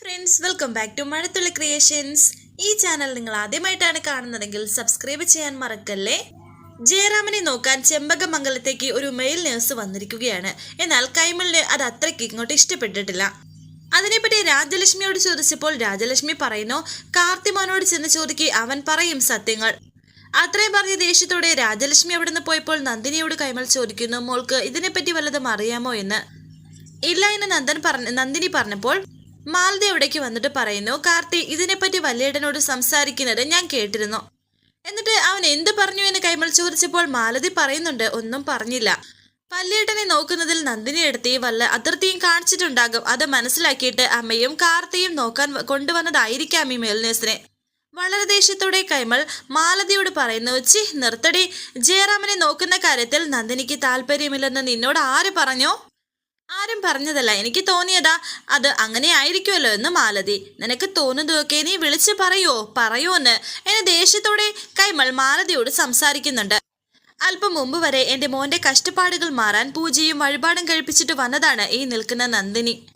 Friends welcome back to Mazhathulla creations ഈ channel നിങ്ങൾ ആദ്യമായിട്ടാണ് കാണുന്നതെങ്കിൽ സബ്സ്ക്രൈബ് ചെയ്യാൻ മറക്കല്ലേ? ജയറാമനെ നോക്കാൻ ചെമ്പകമംഗലത്തേക്ക് ഒരു മെയിൽ നേഴ്സ് വന്നിരിക്കുകയാണ്. എന്നാൽ കൈമളിന് അത് അത്രയ്ക്ക് ഇങ്ങോട്ട് ഇഷ്ടപ്പെട്ടിട്ടില്ല. അതിനെപ്പറ്റി രാജലക്ഷ്മിയോട് ചോദിച്ചപ്പോൾ രാജലക്ഷ്മി പറയുന്നു കാർത്തിമോനോട് ചെന്ന് ചോദിക്കുക അവൻ പറയും സത്യങ്ങൾ. അത്രയും പറഞ്ഞ ദേഷ്യത്തോടെ രാജലക്ഷ്മി അവിടുന്ന് പോയപ്പോൾ നന്ദിനിയോട് കൈമൾ ചോദിക്കുന്നു മോൾക്ക് ഇതിനെപ്പറ്റി വല്ലതും അറിയാമോ? എന്ന്. ഇല്ല എന്ന് നന്ദൻ പറഞ്ഞ നന്ദിനി പറഞ്ഞപ്പോൾ മാലതി അവിടേക്ക് വന്നിട്ട് പറയുന്നു കാർത്തി ഇതിനെപ്പറ്റി വല്യേട്ടനോട് സംസാരിക്കുന്നത് ഞാൻ കേട്ടിരുന്നു. എന്നിട്ട് അവൻ എന്ത് പറഞ്ഞു എന്ന് കൈമൾ ചോദിച്ചപ്പോൾ മാലതി പറയുന്നുണ്ട് ഒന്നും പറഞ്ഞില്ല. വല്യേട്ടനെ നോക്കുന്നതിൽ നന്ദിനി എടുത്തി വല്ല അതിർത്തിയും കാണിച്ചിട്ടുണ്ടാകും. അത് മനസ്സിലാക്കിയിട്ട് അമ്മയും കാർത്തിയും നോക്കാൻ കൊണ്ടുവന്നതായിരിക്കാം ഈ മേൽനേഴ്സിനെ. വളരെ ദേഷ്യത്തോടെ കൈമൾ മാലതിയോട് പറയുന്നു ചി നിർത്തടി. ജയറാമനെ നോക്കുന്ന കാര്യത്തിൽ നന്ദിനിക്ക് താല്പര്യമില്ലെന്ന് നിന്നോട് ആര് പറഞ്ഞോ? ആരും പറഞ്ഞതല്ല. എനിക്ക് തോന്നിയതാ അത് അങ്ങനെ ആയിരിക്കുമല്ലോ എന്ന് മാലതി. നിനക്ക് തോന്നുന്നതൊക്കെ നീ വിളിച്ച് പറയോ? പറയോ എന്ന് എന്നെ ദേഷ്യത്തോടെ കൈമൾ മാലതിയോട് സംസാരിക്കുന്നുണ്ട്. അല്പം മുമ്പ് വരെ എന്റെ മോന്റെ കഷ്ടപ്പാടുകൾ മാറാൻ പൂജയും വഴിപാടും കഴിപ്പിച്ചിട്ട് വന്നതാണ് ഈ നിൽക്കുന്ന നന്ദിനി.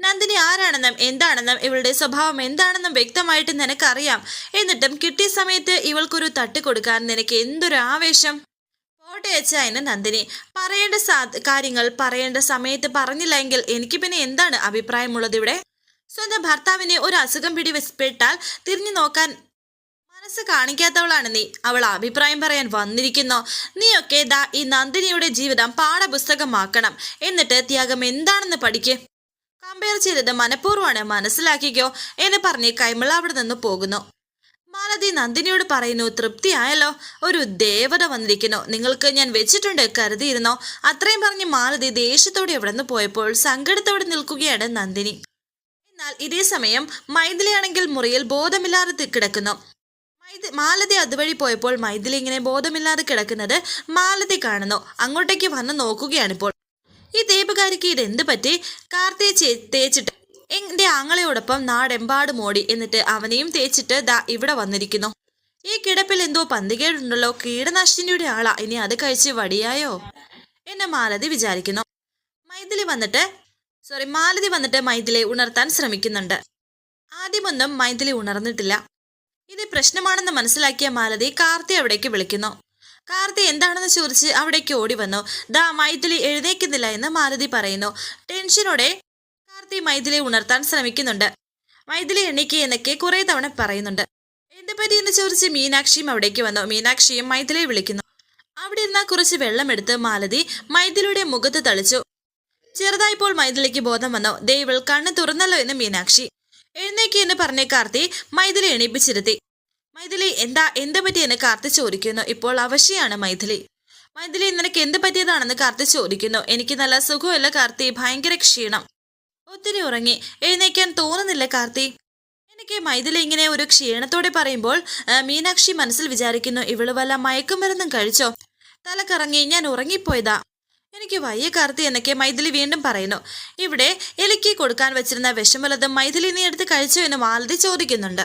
നന്ദിനി ആരാണെന്നും എന്താണെന്നും ഇവളുടെ സ്വഭാവം എന്താണെന്നും വ്യക്തമായിട്ട് നിനക്കറിയാം. എന്നിട്ടും കിട്ടിയ സമയത്ത് ഇവൾക്കൊരു തട്ട് കൊടുക്കാൻ നിനക്ക് എന്തൊരു ആവേശം? പോട്ടെ അച്ഛാ എന്നെ നന്ദിനി. പറയേണ്ട കാര്യങ്ങൾ പറയേണ്ട സമയത്ത് പറഞ്ഞില്ല എങ്കിൽ എനിക്ക് പിന്നെ എന്താണ് അഭിപ്രായമുള്ളത് ഇവിടെ? സ്വന്തം ഭർത്താവിനെ ഒരു അസുഖം പിടിവെപ്പെട്ടാൽ തിരിഞ്ഞു നോക്കാൻ മനസ്സ് കാണിക്കാത്തവളാണ് നീ. അവൾ അഭിപ്രായം പറയാൻ വന്നിരിക്കുന്നു. നീയൊക്കെ ദാ ഈ നന്ദിനിയുടെ ജീവിതം പാഠപുസ്തകമാക്കണം. എന്നിട്ട് ത്യാഗം എന്താണെന്ന് പഠിക്ക്. കമ്പയർ ചെയ്തത് മനഃപൂർവമാണ്. മനസ്സിലാക്കിക്കോ. എന്ന് പറഞ്ഞ് കൈമള അവിടെ നിന്ന് പോകുന്നു. മാലതി നന്ദിനിയോട് പറയുന്നു തൃപ്തിയായല്ലോ. ഒരു ദേവത വന്നിരിക്കുന്നു. നിങ്ങൾക്ക് ഞാൻ വെച്ചിട്ടുണ്ട് കരുതിയിരുന്നോ. അത്രയും പറഞ്ഞ് മാലതി ദേഷ്യത്തോടെ എവിടെ നിന്ന് പോയപ്പോൾ സങ്കടത്തോടെ നിൽക്കുകയാണ് നന്ദിനി. എന്നാൽ ഇതേ സമയം മൈഥിലിയാണെങ്കിൽ മുറിയിൽ ബോധമില്ലാതെ കിടക്കുന്നു. മാലതി അതുവഴി പോയപ്പോൾ മൈഥിലി ഇങ്ങനെ ബോധമില്ലാതെ കിടക്കുന്നത് മാലതി കാണുന്നു. അങ്ങോട്ടേക്ക് വന്ന് നോക്കുകയാണിപ്പോൾ. ഈ ദീപകാരിക്ക് ഇതെന്ത് പറ്റി? കാർത്തിയെ തേച്ചിട്ട് എന്റെ ആങ്ങളയോടൊപ്പം നാടെമ്പാടും ഓടി എന്നിട്ട് അവനെയും തേച്ചിട്ട് ദാ ഇവിടെ വന്നിരിക്കുന്നു. ഈ കിടപ്പിൽ എന്തോ പന്തികേടുണ്ടല്ലോ. കീടനാശിനിയുടെ ആളാ. ഇനി അത് കഴിച്ച് വടിയായോ? എന്നെ മാലതി വിചാരിക്കുന്നു. മൈഥിലി വന്നിട്ട് സോറി മാലതി വന്നിട്ട് മൈഥിലെ ഉണർത്താൻ ശ്രമിക്കുന്നുണ്ട്. ആദ്യമൊന്നും മൈഥിലി ഉണർന്നിട്ടില്ല. ഇത് പ്രശ്നമാണെന്ന് മനസ്സിലാക്കിയ മാലതി കാർത്തി അവിടേക്ക് വിളിക്കുന്നു. കാർത്തി എന്താണെന്ന് ചോദിച്ച് അവിടേക്ക് ഓടി വന്നു. ദാ മൈഥിലി എഴുന്നേക്കുന്നില്ല എന്ന് മാലതി പറയുന്നു. ടെൻഷനോടെ കാർത്തി മൈഥിലിയെ ഉണർത്താൻ ശ്രമിക്കുന്നുണ്ട്. മൈഥിലി എണീക്ക് എന്നൊക്കെ കുറെ തവണ പറയുന്നുണ്ട്. എന്ത് പറ്റി? എന്ന് ചോദിച്ച് മീനാക്ഷിയും അവിടേക്ക് വന്നു. മീനാക്ഷിയും മൈഥിലിയെ വിളിക്കുന്നു. അവിടെ ഇരുന്ന കുറച്ച് വെള്ളമെടുത്ത് മാലതി മൈഥിലിയുടെ മുഖത്ത് തളിച്ചു. ചെറുതായപ്പോൾ മൈഥിലിക്ക് ബോധം വന്നു. ദൈവൾ കണ്ണ് തുറന്നല്ലോ എന്ന് മീനാക്ഷി. എഴുന്നേക്ക് എന്ന് പറഞ്ഞ കാർത്തി മൈഥിലി എണീപ്പിച്ചിരുത്തി. മൈഥിലി എന്താ എന്ത് പറ്റിയെന്ന് കാർത്തി ചോദിക്കുന്നു. ഇപ്പോൾ അവശയാണ് മൈഥിലി. മൈഥിലി നിനക്ക് എന്ത് പറ്റിയതാണെന്ന് കാർത്തി ചോദിക്കുന്നു. എനിക്ക് നല്ല സുഖമല്ല കാർത്തി. ഭയങ്കര ക്ഷീണം. ഒത്തിരി ഉറങ്ങി. എഴുന്നേക്കാൻ തോന്നുന്നില്ല കാർത്തി. എനിക്ക് മൈഥിലി ഇങ്ങനെ ഒരു ക്ഷീണത്തോടെ പറയുമ്പോൾ മീനാക്ഷി മനസ്സിൽ വിചാരിക്കുന്നു ഇവൾ വല്ല മയക്കുമരുന്നും കഴിച്ചോ? തലക്കറങ്ങി ഞാൻ ഉറങ്ങിപ്പോയതാ. എനിക്ക് വയ്യ കാർത്തി എന്നൊക്കെ മൈഥിലി വീണ്ടും പറയുന്നു. ഇവിടെ എലിക്ക് കൊടുക്കാൻ വെച്ചിരുന്ന വിഷമലതും മൈഥിലി നീ എടുത്ത് കഴിച്ചോ എന്ന് മാലതി ചോദിക്കുന്നുണ്ട്.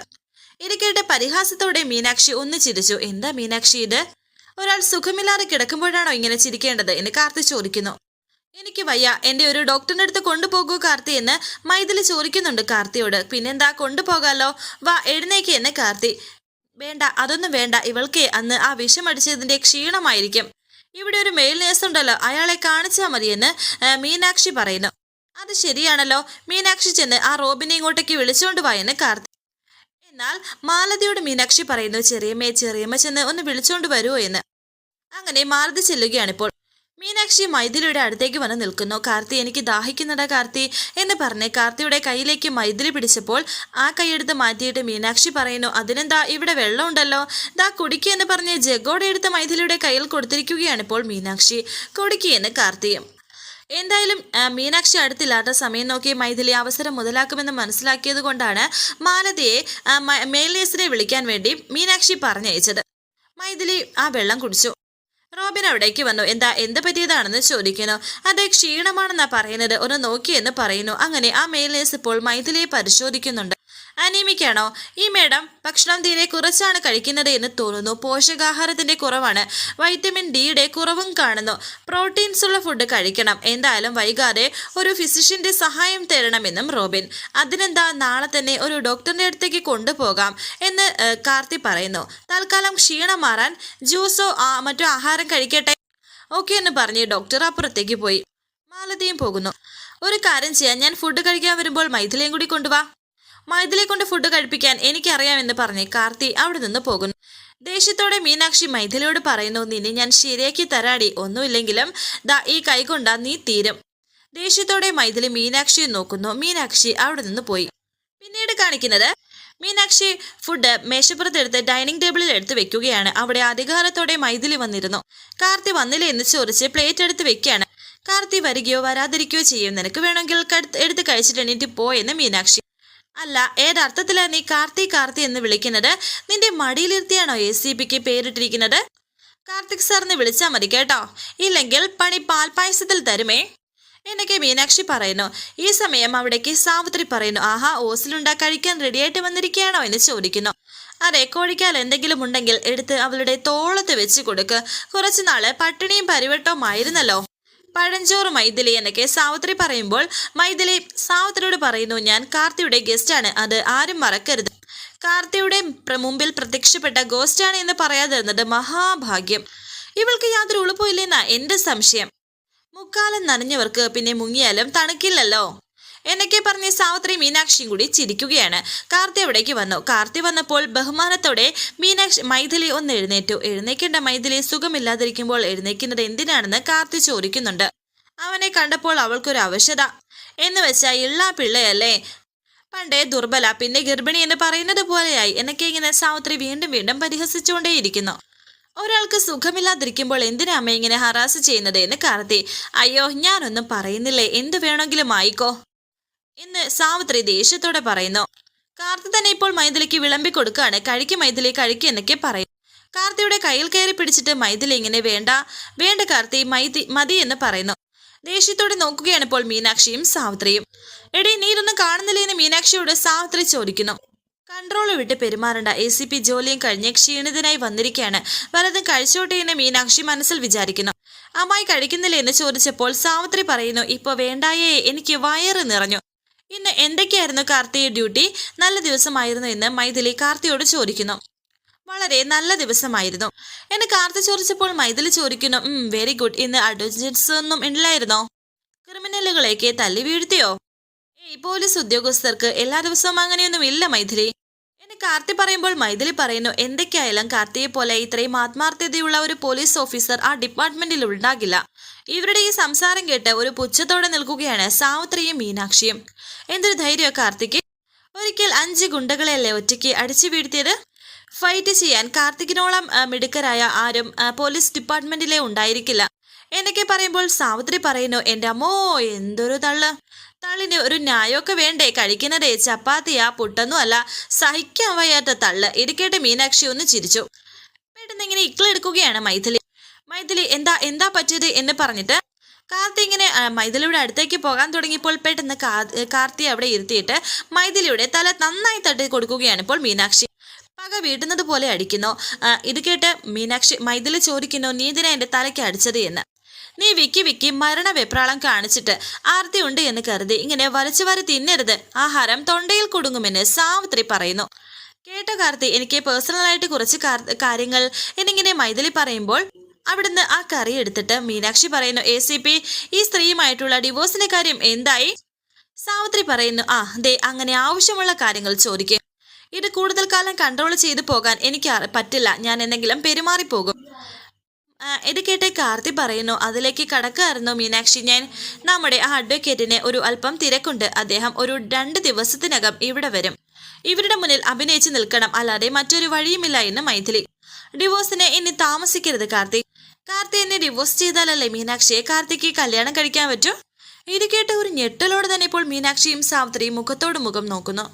ഇത് പരിഹാസത്തോടെ മീനാക്ഷി ഒന്ന് ചിരിച്ചു. എന്താ മീനാക്ഷി ഇത്? ഒരാൾ സുഖമില്ലാതെ കിടക്കുമ്പോഴാണോ ഇങ്ങനെ ചിരിക്കേണ്ടത്? എന്ന് കാർത്തി ചോദിക്കുന്നു. എനിക്ക് വയ്യ. എന്റെ ഒരു ഡോക്ടറിന്റെ അടുത്ത് കൊണ്ടുപോകൂ കാർത്തി എന്ന് മൈഥിലി ചോദിക്കുന്നുണ്ട് കാർത്തിയോട്. പിന്നെന്താ കൊണ്ടുപോകാലോ? വാ എഴുന്നേക്ക് എന്ന് കാർത്തി. വേണ്ട അതൊന്നും വേണ്ട. ഇവൾക്ക് അന്ന് ആ വിഷം അടിച്ചതിന്റെ ക്ഷീണമായിരിക്കും. ഇവിടെ ഒരു മെയിൽ നേഴ്സ് ഉണ്ടല്ലോ. അയാളെ കാണിച്ചാൽ മതിയെന്ന് മീനാക്ഷി പറയുന്നു. അത് ശരിയാണല്ലോ. മീനാക്ഷി ചെന്ന് ആ റോബിനെ ഇങ്ങോട്ടേക്ക് വിളിച്ചുകൊണ്ട് വായെന്ന് കാർത്തി. എന്നാൽ മാലതിയോട് മീനാക്ഷി പറയുന്നു ചെറിയമ്മേ ചെറിയമ്മ ചെന്ന് ഒന്ന് വിളിച്ചുകൊണ്ട് വരുമോ എന്ന്. അങ്ങനെ മാലതി ചെല്ലുകയാണിപ്പോൾ. മീനാക്ഷി മൈഥിലിയുടെ അടുത്തേക്ക് വന്ന് നിൽക്കുന്നു. കാർത്തി എനിക്ക് ദാഹിക്കുന്നുടാ കാർത്തി എന്ന് പറഞ്ഞ് കാർത്തിയുടെ കയ്യിലേക്ക് മൈഥിലി പിടിച്ചപ്പോൾ ആ കൈയെടുത്ത് മാറ്റിയിട്ട് മീനാക്ഷി പറയുന്നു അതിനെന്താ ഇവിടെ വെള്ളമുണ്ടല്ലോ ദാ കുടിക്കുക എന്ന് പറഞ്ഞ് ജഗോടെ എടുത്ത് മൈഥിലിയുടെ കയ്യിൽ കൊടുത്തിരിക്കുകയാണ് ഇപ്പോൾ മീനാക്ഷി. കുടിക്കുകയെന്ന് കാർത്തിയും എന്തായാലും മീനാക്ഷി അടുത്തില്ലാത്ത സമയം നോക്കി മൈഥിലി അവസരം മുതലാക്കുമെന്ന് മനസ്സിലാക്കിയത് കൊണ്ടാണ് മാലതിയെ ആ, മ- വിളിക്കാൻ വേണ്ടി മീനാക്ഷി പറഞ്ഞയച്ചത്. മൈഥിലി ആ വെള്ളം കുടിച്ചു. റോബിൻ അവിടേക്ക് വന്നു. എന്താ എന്ത് പറ്റിയതാണെന്ന് ചോദിക്കുന്നു. അതെ ക്ഷീണമാണെന്നാ പറയുന്നത്. ഒന്ന് നോക്കിയെന്ന് പറയുന്നു. അങ്ങനെ ആ മേൽനേഴ്സ് ഇപ്പോൾ മൈഥിലിയെ പരിശോധിക്കുന്നുണ്ട്. അനീമിക്കാണോ ഈ മേഡം ഭക്ഷണം തീരെ കുറച്ചാണ് കഴിക്കുന്നത് എന്ന് തോന്നുന്നു. പോഷകാഹാരത്തിന്റെ കുറവാണ്. വൈറ്റമിൻ ഡിയുടെ കുറവും കാണുന്നു. പ്രോട്ടീൻസ് ഉള്ള ഫുഡ് കഴിക്കണം. എന്തായാലും വൈകാതെ ഒരു ഫിസിഷ്യന്റെ സഹായം തേടണമെന്നും റോബിൻ. അതിനെന്താ നാളെ തന്നെ ഒരു ഡോക്ടറിന്റെ അടുത്തേക്ക് കൊണ്ടുപോകാം എന്ന് കാർത്തി പറയുന്നു. തൽക്കാലം ക്ഷീണം മാറാൻ ജ്യൂസോ മറ്റോ ആഹാരം കഴിക്കട്ടെ? ഓക്കെ എന്ന് പറഞ്ഞ് ഡോക്ടർ അപ്പുറത്തേക്ക് പോയി. മാലതിയും പോകുന്നു. ഒരു കാര്യം ചെയ്യാൻ ഞാൻ ഫുഡ് കഴിക്കാൻ വരുമ്പോൾ മൈഥിലിയും കൂടി കൊണ്ടുവാ. മൈഥിലിയെ കൊണ്ട് ഫുഡ് കഴിപ്പിക്കാൻ എനിക്കറിയാമെന്ന് പറഞ്ഞ് കാർത്തി അവിടെ നിന്ന് പോകുന്നു. ദേഷ്യത്തോടെ മീനാക്ഷി മൈഥിലിയോട് പറയുന്നു നിന്നെ ഞാൻ ശരിയാക്കി തരാടി. ഒന്നുമില്ലെങ്കിലും ദാ ഈ കൈ കൊണ്ടാ നീ തീരും. ദേഷ്യത്തോടെ മൈഥിലി മീനാക്ഷിയെ നോക്കുന്നു. മീനാക്ഷി അവിടെ നിന്ന് പോയി. പിന്നീട് കാണിക്കുന്നത് മീനാക്ഷി ഫുഡ് മേശപ്പുറത്തെടുത്ത് ഡൈനിങ് ടേബിളിൽ എടുത്ത് വെക്കുകയാണ്. അവിടെ അധികാരത്തോടെ മൈഥിലി വന്നിരുന്നു. കാർത്തി വന്നില്ല എന്ന് ചോദിച്ച് പ്ലേറ്റ് എടുത്ത് വെക്കുകയാണ്. കാർത്തി വരികയോ വരാതിരിക്കുകയോ ചെയ്യും. നിനക്ക് വേണമെങ്കിൽ എടുത്ത് കഴിച്ചിട്ട് എണീറ്റ് പോയെന്ന് മീനാക്ഷി അല്ല ഏതർത്ഥത്തിലാ നീ കാർത്തി കാർത്തി എന്ന് വിളിക്കുന്നത്? നിന്റെ മടിയിലിരുത്തിയാണോ എ സി പിക്ക് പേരിട്ടിരിക്കുന്നത്? കാർത്തിക് സാറിന് വിളിച്ചാൽ മതി കേട്ടോ. ഇല്ലെങ്കിൽ പണി പാൽപായസത്തിൽ തരുമേ. എന്നൊക്കെ മീനാക്ഷി പറയുന്നു. ഈ സമയം അവിടേക്ക് സാവിത്രി പറയുന്നു ആഹാ ഓസിലുണ്ടാ കഴിക്കാൻ റെഡിയായിട്ട് വന്നിരിക്കുകയാണോ? എന്ന് ചോദിക്കുന്നു. അതെ കോഴിക്കാൽ എന്തെങ്കിലും ഉണ്ടെങ്കിൽ എടുത്ത് അവളുടെ തോളത്ത് വെച്ച് കൊടുക്ക്. കുറച്ചുനാൾ പട്ടിണിയും പരിവട്ടവും ആയിരുന്നല്ലോ പഴഞ്ചോറ് മൈഥിലി എന്നൊക്കെ സാവിത്രി പറയുമ്പോൾ മൈഥിലി സാവിത്രിയോട് പറയുന്നു ഞാൻ കാർത്തിയുടെ ഗസ്റ്റാണ് അത് ആരും മറക്കരുത്. കാർത്തിയുടെ മുമ്പിൽ പ്രത്യക്ഷപ്പെട്ട ഗോസ്റ്റാണ് എന്ന് പറയാതിരുന്നത് മഹാഭാഗ്യം. ഇവൾക്ക് യാതൊരു ഉളുപ്പുമില്ലെന്നാ എന്റെ സംശയം. മുക്കാലം നനഞ്ഞവർക്ക് പിന്നെ മുങ്ങിയാലും തണുക്കില്ലല്ലോ. എന്നൊക്കെ പറഞ്ഞ് സാവിത്രി മീനാക്ഷിയും കൂടി ചിരിക്കുകയാണ്. കാർത്തി അവിടേക്ക് വന്നു. കാർത്തി വന്നപ്പോൾ ബഹുമാനത്തോടെ മീനാക്ഷി മൈഥിലി ഒന്ന് എഴുന്നേറ്റു. എഴുന്നേക്കേണ്ട മൈഥിലി സുഖമില്ലാതിരിക്കുമ്പോൾ എഴുന്നേക്കുന്നത് എന്തിനാണെന്ന് കാർത്തി ചോദിക്കുന്നുണ്ട്. അവനെ കണ്ടപ്പോൾ അവൾക്കൊരു അവശത. എന്ന് വെച്ചാൽ ഇള്ള പിള്ളയല്ലേ? പണ്ടേ ദുർബല പിന്നെ ഗർഭിണി എന്ന് പറയുന്നത് പോലെയായി. എന്നൊക്കെ ഇങ്ങനെ സാവിത്രി വീണ്ടും വീണ്ടും പരിഹസിച്ചുകൊണ്ടേയിരിക്കുന്നു. ഒരാൾക്ക് സുഖമില്ലാതിരിക്കുമ്പോൾ എന്തിനാ അമ്മ ഇങ്ങനെ ഹറാസ് ചെയ്യുന്നത് എന്ന് കാർത്തി. അയ്യോ ഞാനൊന്നും പറയുന്നില്ലേ. എന്ത് വേണമെങ്കിലും ആയിക്കോ. എന്ന് സാവിത്രി ദേഷ്യത്തോടെ പറയുന്നു. കാർത്തി തന്നെ ഇപ്പോൾ മൈഥിലിക്ക് വിളമ്പി കൊടുക്കുകയാണ്. കഴിക്ക് മൈഥിലി കഴിക്ക് എന്നൊക്കെ പറയും. കാർത്തിയുടെ കയ്യിൽ കയറി പിടിച്ചിട്ട് മൈഥിലി ഇങ്ങനെ വേണ്ട വേണ്ട കാർത്തി മൈതി മതി എന്ന് പറയുന്നു. ദേഷ്യത്തോടെ നോക്കുകയാണ് ഇപ്പോൾ മീനാക്ഷിയും സാവിത്രിയും. എടീ നീരൊന്നും കാണുന്നില്ലേ എന്ന് മീനാക്ഷിയോട് സാവിത്രി ചോദിക്കുന്നു. കൺട്രോൾ വിട്ട് പെരുമാറേണ്ട. എ സി പി ജോലിയും കഴിഞ്ഞ് ക്ഷീണിതനായി വന്നിരിക്കുകയാണ്. വലതും കഴിച്ചോട്ടെ എന്ന് മീനാക്ഷി മനസ്സിൽ വിചാരിക്കുന്നു. അമ്മായി കഴിക്കുന്നില്ലേ എന്ന് ചോദിച്ചപ്പോൾ സാവിത്രി പറയുന്നു ഇപ്പൊ വേണ്ടായേ എനിക്ക് വയറ് നിറഞ്ഞു. ഇന്ന് എന്തൊക്കെയായിരുന്നു കാർത്തിയുടെ ഡ്യൂട്ടി? നല്ല ദിവസമായിരുന്നു എന്ന് മൈഥിലി കാർത്തിയോട് ചോദിക്കുന്നു. വളരെ നല്ല ദിവസമായിരുന്നു. എന്നെ കാർത്തി ചോദിച്ചപ്പോൾ മൈഥിലി ചോദിക്കുന്നു വെരി ഗുഡ് ഇന്ന് അഡ്വഞ്ചേഴ്സ് ഒന്നും ഇല്ലായിരുന്നോ? ക്രിമിനലുകളെയൊക്കെ തല്ലി വീഴ്ത്തിയോ? ഏയ് പോലീസ് ഉദ്യോഗസ്ഥർക്ക് എല്ലാ ദിവസവും അങ്ങനെയൊന്നും ഇല്ല മൈഥിലി. കാർത്തി പറയുമ്പോൾ മൈഥിലി പറയുന്നു എന്തൊക്കെയായാലും കാർത്തിയെ പോലെ ഇത്രയും ആത്മാർത്ഥതയുള്ള ഒരു പോലീസ് ഓഫീസർ ആ ഡിപ്പാർട്ട്മെന്റിൽ ഉണ്ടാകില്ല. ഇവരുടെ ഈ സംസാരം കേട്ട് ഒരു പുച്ഛത്തോടെ നിൽക്കുകയാണ് സാവിത്രിയും മീനാക്ഷിയും. എന്തൊരു ധൈര്യമോ കാർത്തിക്ക്. ഒരിക്കൽ അഞ്ച് ഗുണ്ടകളെയല്ലേ ഒറ്റയ്ക്ക് അടിച്ചു വീഴ്ത്തിയത്? ഫൈറ്റ് ചെയ്യാൻ കാർത്തികിനോളം മിടുക്കരായ ആരും പോലീസ് ഡിപ്പാർട്ട്മെന്റിലെ ഉണ്ടായിരിക്കില്ല. എന്നൊക്കെ പറയുമ്പോൾ സാവിത്രി പറയുന്നു എന്റെ അമ്മോ എന്തൊരു തള്ള്. തള്ളിന് ഒരു ന്യായമൊക്കെ വേണ്ടേ? കഴിക്കുന്നതേ ചപ്പാത്തിയാ പുട്ടൊന്നും അല്ല. സഹിക്കാൻ വയ്യാത്ത തള്ള്. ഇടുക്കേട്ട് മീനാക്ഷി ഒന്ന് ചിരിച്ചു. പെട്ടെന്ന് ഇങ്ങനെ ഇക്കളെടുക്കുകയാണ് മൈഥിലി. മൈഥിലി എന്താ എന്താ പറ്റിയത്? എന്ന് പറഞ്ഞിട്ട് കാർത്തി ഇങ്ങനെ ആ, മൈഥിലിയുടെ അടുത്തേക്ക് പോകാൻ തുടങ്ങിയപ്പോൾ പെട്ടെന്ന് കാർത്തി അവിടെ ഇരുത്തിയിട്ട് മൈഥിലിയുടെ തല നന്നായി തട്ടി കൊടുക്കുകയാണ് ഇപ്പോൾ മീനാക്ഷി. പക വീട്ടുന്നത് പോലെ അടിക്കുന്നു. ഇത് കേട്ട് മീനാക്ഷി മൈഥിലി ചോദിക്കുന്നു നീ എന്തിനാ എന്റെ തലയ്ക്ക് അടിച്ചത്? എന്ന്. നീ വിക്കി വിക്കി മരണ വെപ്രാളം കാണിച്ചിട്ട് ആർത്തി ഉണ്ട് എന്ന് കരുതി ഇങ്ങനെ വലിച്ചു വാരി തിന്നരുത്. ആഹാരം തൊണ്ടയിൽ കുടുങ്ങുമെന്ന് സാവിത്രി പറയുന്നു. കേട്ടോ കാർത്തി എനിക്ക് പേഴ്സണലായിട്ട് കുറച്ച് കാര്യങ്ങൾ എന്നിങ്ങനെ മൈഥിലി പറയുമ്പോൾ അവിടുന്ന് ആ കറി എടുത്തിട്ട് മീനാക്ഷി പറയുന്നു എ സി പി ഈ സ്ത്രീയുമായിട്ടുള്ള ഡിവോഴ്സിന്റെ കാര്യം എന്തായി? സാവിത്രി പറയുന്നു ആ ദേ അങ്ങനെ ആവശ്യമുള്ള കാര്യങ്ങൾ ചോദിക്കും. ഇത് കൂടുതൽ കാലം കൺട്രോൾ ചെയ്തു പോകാൻ എനിക്ക് പറ്റില്ല. ഞാൻ എന്തെങ്കിലും പെരുമാറിപ്പോകും. ഇത് കേട്ട് കാർത്തി പറയുന്നു അതിലേക്ക് കടക്കായിരുന്നു മീനാക്ഷി. ഞാൻ നമ്മുടെ ആ അഡ്വക്കേറ്റിന് ഒരു അല്പം തിരക്കുണ്ട്. അദ്ദേഹം ഒരു രണ്ട് ദിവസത്തിനകം ഇവിടെ വരും. ഇവരുടെ മുന്നിൽ അഭിനയിച്ച് നിൽക്കണം. അല്ലാതെ മറ്റൊരു വഴിയുമില്ല എന്ന് മൈഥിലി. ഡിവോഴ്സിനെ ഇനി താമസിക്കരുത് കാർത്തി. കാർത്തി എന്നെ ഡിവോഴ്സ് ചെയ്താലല്ലേ മീനാക്ഷിയെ? കാർത്തിക്ക് കല്യാണം കഴിക്കാൻ പറ്റൂ? ഇത് കേട്ട് ഒരു ഞെട്ടലോടെ തന്നെ ഇപ്പോൾ മീനാക്ഷിയും സാവിത്രിയും മുഖത്തോട് മുഖം നോക്കുന്നു.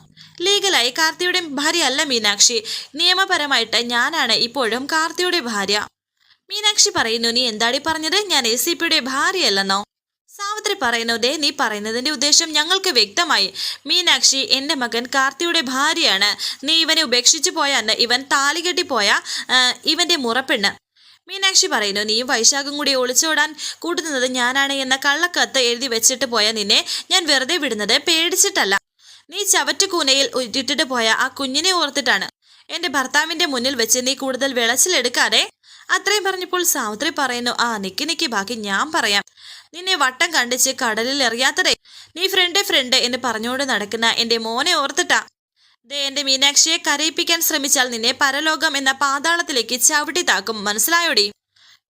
ലീഗലായി കാർത്തിയുടെ ഭാര്യയല്ല മീനാക്ഷി. നിയമപരമായിട്ട് ഞാനാണ് ഇപ്പോഴും കാർത്തിയുടെ ഭാര്യ. മീനാക്ഷി പറയുന്നു നീ എന്താടി പറഞ്ഞത്? ഞാൻ എ സി പിയുടെ ഭാര്യയല്ലെന്നോ? സാവിത്രി പറയുന്നു ദേ നീ പറയുന്നതിന്റെ ഉദ്ദേശം ഞങ്ങൾക്ക് വ്യക്തമായി. മീനാക്ഷി എന്റെ മകൻ കാർത്തിയുടെ ഭാര്യയാണ്. നീ ഇവനെ ഉപേക്ഷിച്ചു പോയാന്ന് ഇവൻ താലി കെട്ടിപ്പോയ ഇവന്റെ മുറപ്പെണ്ണ്. മീനാക്ഷി പറയുന്നു നീ വൈശാഖം കൂടി ഒളിച്ചോടാൻ കൂട്ടുന്നത് ഞാനാണ് എന്ന കള്ളക്കത്ത് എഴുതി വെച്ചിട്ട് പോയ നിന്നെ ഞാൻ വെറുതെ വിടുന്നത് പേടിച്ചിട്ടല്ല. നീ ചവറ്റുകൂനയിൽ ഉരുട്ടിട്ട് പോയ ആ കുഞ്ഞിനെ ഓർത്തിട്ടാണ്. എന്റെ ഭർത്താവിന്റെ മുന്നിൽ വെച്ച് നീ കൂടുതൽ വിളച്ചിലെടുക്കാതെ അത്രയും പറഞ്ഞപ്പോൾ സാവിത്രി പറയുന്നു ആ നിക്കി നിക്കി ബാക്കി ഞാൻ പറയാം. നിന്നെ വട്ടം കണ്ടിച്ച് കടലിൽ എറിയാത്തതേ. നീ ഫ്രണ്ട് ഫ്രണ്ട് എന്ന് പറഞ്ഞുകൊണ്ട് നടക്കുന്ന എന്റെ മോനെ ഓർത്തിട്ടാ. ദേ എന്റെ മീനാക്ഷിയെ കരയിപ്പിക്കാൻ ശ്രമിച്ചാൽ നിന്നെ പരലോകം എന്ന പാതാളത്തിലേക്ക് ചവിട്ടി താക്കും. മനസ്സിലായോടി?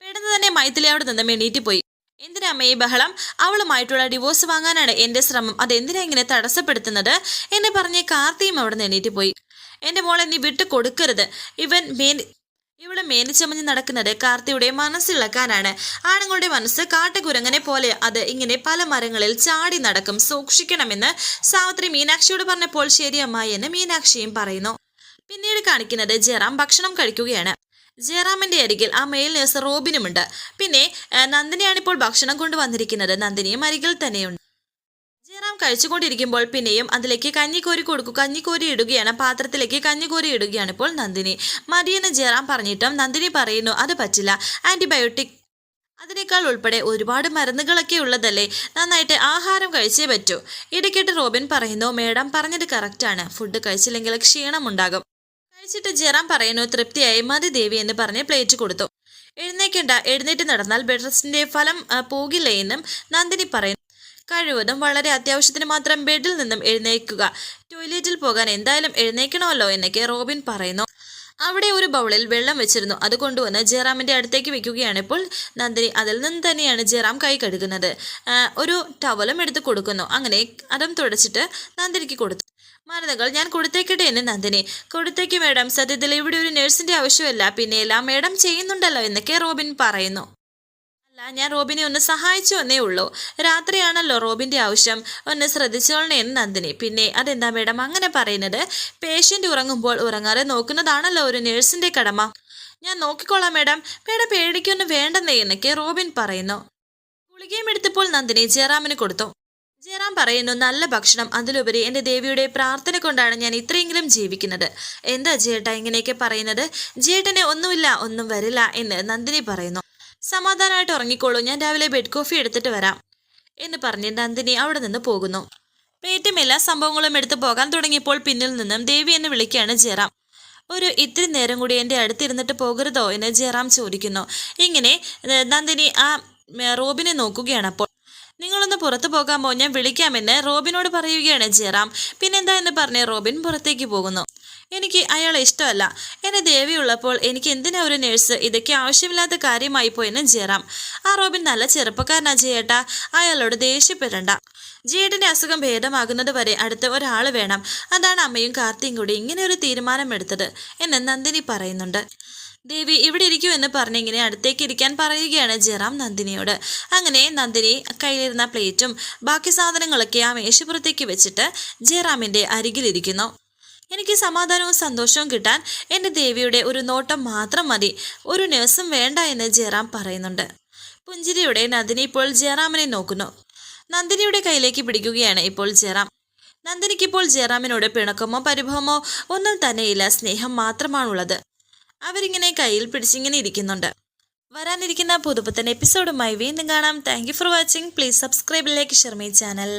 പെടുന്നു തന്നെ മൈഥിലി നിന്ന് എണീറ്റ് പോയി. എന്തിനാ ഈ ബഹളം? അവളുമായിട്ടുള്ള ഡിവോഴ്സ് വാങ്ങാനാണ് എന്റെ ശ്രമം. അതെന്തിനാ ഇങ്ങനെ തടസ്സപ്പെടുത്തുന്നത്? എന്നെ പറഞ്ഞ് കാർത്തിയും അവിടെ നിന്ന് എണീറ്റ് പോയി. എന്റെ മോളെ നീ വിട്ടു കൊടുക്കരുത് ഇവൻ മേനി ഇവൾ മേനിച്ചമഞ്ഞ് നടക്കുന്നത് കാർത്തിയുടെ മനസ്സിളക്കാനാണ്. ആണുങ്ങളുടെ മനസ്സ് കാട്ടുകുരങ്ങനെ പോലെ അത് ഇങ്ങനെ പല മരങ്ങളിൽ ചാടി നടക്കും. സൂക്ഷിക്കണമെന്ന് സാവിത്രി മീനാക്ഷിയോട് പറഞ്ഞപ്പോൾ ശരിയമ്മായി എന്ന് മീനാക്ഷിയും പറയുന്നു. പിന്നീട് കാണിക്കുന്നത് ജയറാം ഭക്ഷണം കഴിക്കുകയാണ്. ജയറാമിന്റെ അരികിൽ ആ മെയിൽ നേഴ്സ് റോബിനുമുണ്ട്. പിന്നെ നന്ദിനിയാണിപ്പോൾ ഭക്ഷണം കൊണ്ടുവന്നിരിക്കുന്നത്. നന്ദിനിയും അരികിൽ തന്നെയുണ്ട്. ജയറാം കഴിച്ചുകൊണ്ടിരിക്കുമ്പോൾ പിന്നെയും അതിലേക്ക് കഞ്ഞിക്കോരി കൊടുക്കും കഞ്ഞിക്കോരി ഇടുകയാണ് പാത്രത്തിലേക്ക് കഞ്ഞിക്കോരി ഇടുകയാണ് ഇപ്പോൾ നന്ദിനി. മതിയെന്ന് ജയറാം പറഞ്ഞിട്ടും നന്ദിനി പറയുന്നു അത് പറ്റില്ല ആന്റിബയോട്ടിക് അതിനേക്കാൾ ഉൾപ്പെടെ ഒരുപാട് മരുന്നുകളൊക്കെ ഉള്ളതല്ലേ നന്നായിട്ട് ആഹാരം കഴിച്ചേ പറ്റൂ. ഇടയ്ക്കിട്ട് റോബിൻ പറയുന്നു മേഡം പറഞ്ഞത് കറക്റ്റാണ് ഫുഡ് കഴിച്ചില്ലെങ്കിൽ ക്ഷീണമുണ്ടാകും കഴിച്ചിട്ട് ജയറാം പറയുന്നു തൃപ്തിയായി മതി ദേവി എന്ന് പറഞ്ഞ് പ്ലേറ്റ് കൊടുത്തു. എഴുന്നേക്കണ്ട എഴുന്നേറ്റ് നടന്നാൽ ബെഡ് റെസ്റ്റിന്റെ ഫലം പോകില്ല എന്നും നന്ദിനി പറയുന്നു. കഴിവതും വളരെ അത്യാവശ്യത്തിന് മാത്രം ബെഡിൽ നിന്നും എഴുന്നേക്കുക ടോയ്ലറ്റിൽ പോകാൻ എന്തായാലും എഴുന്നേക്കണമല്ലോ എന്നൊക്കെ റോബിൻ പറയുന്നു. അവിടെ ഒരു ബൗളിൽ വെള്ളം വെച്ചിരുന്നു. അത് കൊണ്ടുവന്ന് ജയറാമിന്റെ അടുത്തേക്ക് വെക്കുകയാണ് ഇപ്പോൾ നന്ദിനി. അതിൽ നിന്ന് തന്നെയാണ് ജയറാം കൈ കഴുകുന്നത്. ഒരു ടവലും എടുത്ത് കൊടുക്കുന്നു. അങ്ങനെ അതും തുടച്ചിട്ട് നന്ദിനിക്ക് കൊടുത്തു. മരുന്നുകൾ ഞാൻ കൊടുത്തേക്കട്ടെ എന്ന് നന്ദിനി. കൊടുത്തേക്ക് മേഡം. സത്യത്തിൽ ഇവിടെ ഒരു നഴ്സിന്റെ ആവശ്യമല്ല. പിന്നെ എല്ലാം മേഡം ചെയ്യുന്നുണ്ടല്ലോ എന്നൊക്കെ റോബിൻ പറയുന്നു. അല്ല ഞാൻ റോബിനെ ഒന്ന് സഹായിച്ചു എന്നേ ഉള്ളൂ. രാത്രിയാണല്ലോ റോബിന്റെ ആവശ്യം. ഒന്ന് ശ്രദ്ധിച്ചോളണേ എന്ന് നന്ദിനി. പിന്നെ അതെന്താ മേഡം അങ്ങനെ പറയുന്നത്? പേഷ്യന്റ് ഉറങ്ങുമ്പോൾ ഉറങ്ങാതെ നോക്കുന്നതാണല്ലോ ഒരു നേഴ്സിന്റെ കടമ. ഞാൻ നോക്കിക്കോളാം മേഡം. മേഡം പേടിക്കൊന്നും വേണ്ടെന്നേ എന്നൊക്കെ റോബിൻ പറയുന്നു. ഗുളികയും എടുത്തപ്പോൾ നന്ദിനി ജയറാമിന് കൊടുത്തു. ജയറാം പറയുന്നു നല്ല ഭക്ഷണം. അതിലുപരി എന്റെ ദേവിയുടെ പ്രാർത്ഥന കൊണ്ടാണ് ഞാൻ ഇത്രയെങ്കിലും ജീവിക്കുന്നത്. എന്താ ജേട്ട ഇങ്ങനെയൊക്കെ പറയുന്നത്? ജേട്ടനെ ഒന്നുമില്ല ഒന്നും വരില്ല എന്ന് നന്ദിനി പറയുന്നു. സമാധാനമായിട്ട് ഉറങ്ങിക്കോളൂ. ഞാൻ രാവിലെ ബെഡ് കോഫി എടുത്തിട്ട് വരാം. എന്ന് പറഞ്ഞ് നന്ദിനി അവിടെ നിന്ന് പോകുന്നു. പേറ്റും എല്ലാ സംഭവങ്ങളും എടുത്തു പോകാൻ തുടങ്ങിയപ്പോൾ പിന്നിൽ നിന്നും ദേവി എന്ന് വിളിക്കുകയാണ് ജയറാം. ഒരു ഇത്തിരി നേരം കൂടി എന്റെ അടുത്തിരുന്നിട്ട് പോകരുതോ എന്ന് ജയറാം ചോദിക്കുന്നു. ഇങ്ങനെ നന്ദിനി ആ റോബിനെ നോക്കുകയാണ് അപ്പോൾ. നിങ്ങളൊന്ന് പുറത്തു പോകാമോ? ഞാൻ വിളിക്കാമെന്ന് റോബിനോട് പറയുകയാണ് ജയറാം. പിന്നെന്താ എന്ന് പറഞ്ഞ് റോബിൻ പുറത്തേക്ക് പോകുന്നു. എനിക്ക് അയാളെ ഇഷ്ടമല്ല. എന്നെ ദേവി ഉള്ളപ്പോൾ എനിക്ക് എന്തിനാ ഒരു നേഴ്സ് ഇതൊക്കെ ആവശ്യമില്ലാത്ത കാര്യമായി പോയെന്ന് ജയറാം. ആ റോബിൻ നല്ല ചെറുപ്പക്കാരനാ ജയേട്ടാ. അയാളോട് ദേഷ്യപ്പെടണ്ട. ജിയേട്ടന്റെ അസുഖം ഭേദമാകുന്നത് വരെ അടുത്ത ഒരാൾ വേണം. അതാണ് അമ്മയും കാർത്തിയും കൂടി ഇങ്ങനെ ഒരു തീരുമാനമെടുത്തത് എന്ന് നന്ദിനി പറയുന്നുണ്ട്. ദേവി ഇവിടെ ഇരിക്കൂ എന്ന് പറഞ്ഞിങ്ങനെ അടുത്തേക്ക് ഇരിക്കാൻ പറയുകയാണ് ജയറാം നന്ദിനിയോട്. അങ്ങനെ നന്ദിനി കയ്യിലിരുന്ന പ്ലേറ്റും ബാക്കി സാധനങ്ങളൊക്കെ ആ മേശപ്പുറത്തേക്ക് വെച്ചിട്ട് ജയറാമിന്റെ അരികിലിരിക്കുന്നു. എനിക്ക് സമാധാനവും സന്തോഷവും കിട്ടാൻ എന്റെ ദേവിയുടെ ഒരു നോട്ടം മാത്രം മതി. ഒരു നേഴ്സും വേണ്ട എന്ന് ജയറാം പറയുന്നുണ്ട്. പുഞ്ചിരിയുടെ നന്ദിനി ഇപ്പോൾ ജയറാമിനെ നോക്കുന്നു. നന്ദിനിയുടെ കയ്യിലേക്ക് പിടിക്കുകയാണ് ഇപ്പോൾ ജയറാം. നന്ദിനിക്കിപ്പോൾ ജയറാമിനോട് പിണക്കമോ പരിഭവമോ ഒന്നും തന്നെയില്ല. സ്നേഹം മാത്രമാണുള്ളത്. അവരിങ്ങനെ കയ്യിൽ പിടിച്ചിങ്ങനെ ഇരിക്കുന്നുണ്ട്. വരാനിരിക്കുന്ന പുതുപുത്തൻ എപ്പിസോഡുമായി വീണ്ടും കാണാം. Thank for watching please subscribe like share my channel